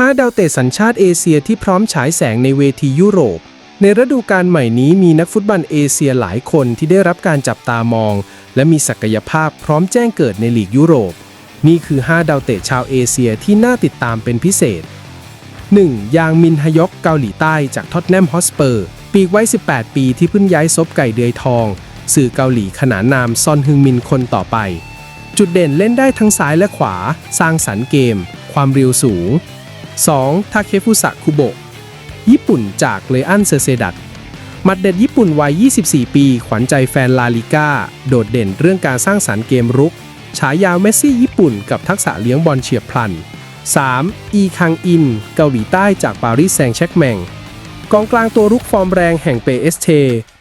5 ดาวเตะสัญชาติเอเชียที่พร้อมฉายแสงในเวทียุโรป ในฤดูกาลใหม่นี้มีนักฟุตบอลเอเชียหลายคนที่ได้รับการจับตามอง และมีศักยภาพพร้อมแจ้งเกิดในลีกยุโรป นี่คือ 5 ดาวเตะชาวเอเชียที่น่าติดตามเป็นพิเศษ 1. ยางมินฮยอกเกาหลีใต้จากท็อตแนมฮอสเปอร์ ปีกไว้18 ปีที่เพิ่งย้ายซบไก่เดือยทอง สื่อเกาหลีขนานนามซอนฮึงมินคนต่อไป จุดเด่นเล่นได้ทั้งซ้ายและขวา สร้างสรรค์เกม ความเร็วสูง 2. ทาเคฟุสะคุโบะญี่ปุ่นจากเลอันเซเซดัตมัดเด็ดญี่ปุ่นวัย 24 ปี ขวัญใจแฟนลาลิก้า โดดเด่นเรื่องการสร้างสรรค์เกมรุก ฉายาเมสซี่ญี่ปุ่นกับทักษะเลี้ยงบอลเฉียบพลัน 3. อีคังอิน เกาหลีใต้จากปารีสแซงต์แชร์กแมง กองกลางตัวรุกฟอร์มแรงแห่งเปเอสเท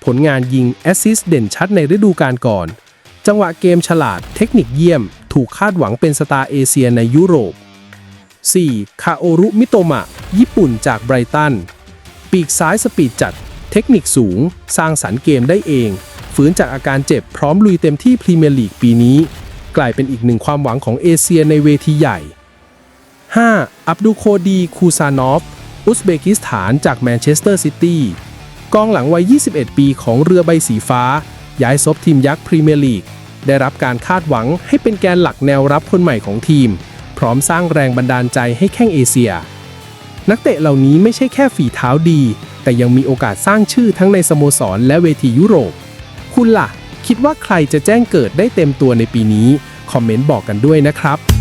ผลงานยิงแอสซิสต์เด่นชัดในฤดูกาลก่อน จังหวะเกมฉลาด เทคนิคเยี่ยม ถูกคาดหวังเป็นสตาร์เอเชียในยุโรป 4. คาโอรุมิโตมะ ญี่ปุ่นจากไบรตัน ปีกซ้ายสปีดจัด เทคนิคสูง สร้างสรรค์เกมได้เอง ฝืนจากอาการเจ็บพร้อมลุยเต็มที่พรีเมียร์ลีกปีนี้ กลายเป็นอีกหนึ่งความหวังของเอเชียในเวทีใหญ่ 5. อับดุโคดีคูซานอฟ อุซเบกิสถานจากแมนเชสเตอร์ซิตี้กองหลังวัย 21 ปีของเรือใบสีฟ้า ย้ายซบทีมยักษ์พรีเมียร์ลีก ได้รับการคาดหวังให้เป็นแกนหลักแนวรับคนใหม่ของทีม พร้อมสร้างแรงบันดาลใจให้แข้งเอเชีย นักเตะเหล่านี้ไม่ใช่แค่ฝีเท้าดี แต่ยังมีโอกาสสร้างชื่อทั้งในสโมสรและเวทียุโรป คุณล่ะ คิดว่าใครจะแจ้งเกิดได้เต็มตัวในปีนี้ คอมเมนต์บอกกันด้วยนะครับ